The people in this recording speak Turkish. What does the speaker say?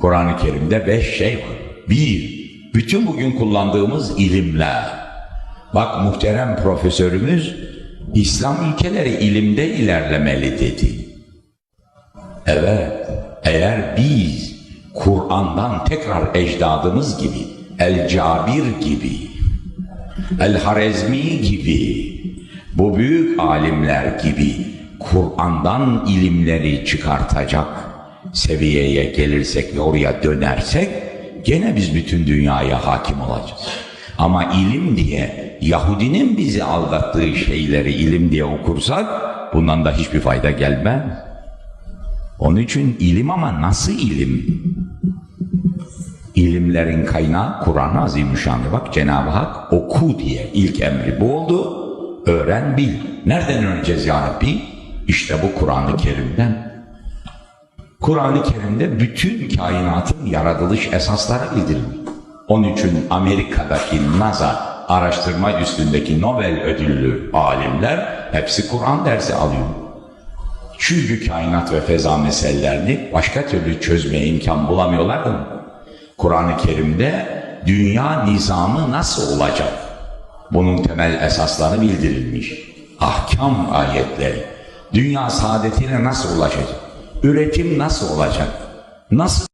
Kur'an-ı Kerim'de beş şey var. Bir, bütün bugün kullandığımız ilimler. Bak muhterem profesörümüz İslam ülkeleri ilimde ilerlemeli dedi. Evet, eğer biz Kur'an'dan tekrar ecdadımız gibi, El Cabir gibi, El Harezmi gibi, bu büyük alimler gibi Kur'an'dan ilimleri çıkartacak seviyeye gelirsek ve oraya dönersek gene biz bütün dünyaya hakim olacağız. Ama ilim diye Yahudinin bizi aldattığı şeyleri ilim diye okursak bundan da hiçbir fayda gelmez. Onun için ilim ama nasıl ilim? İlimlerin kaynağı Kur'an-ı Azimüşşan'dı. Bak Cenab-ı Hak oku diye ilk emri bu oldu. Öğren bil. Nereden öğreneceğiz ya Rabbi? İşte bu Kur'an-ı Kerim'den. Kur'an-ı Kerim'de bütün kainatın yaratılış esasları bildirilmiş. Onun için Amerika'daki NASA araştırma üstündeki Nobel ödüllü alimler hepsi Kur'an dersi alıyor. Çünkü kainat ve feza meselelerini başka türlü çözmeye imkan bulamıyorlardı mı? Kur'an-ı Kerim'de dünya nizamı nasıl olacak? Bunun temel esasları bildirilmiş. Ahkam ayetleri. Dünya saadetine nasıl ulaşacak? Üretim nasıl olacak? Nasıl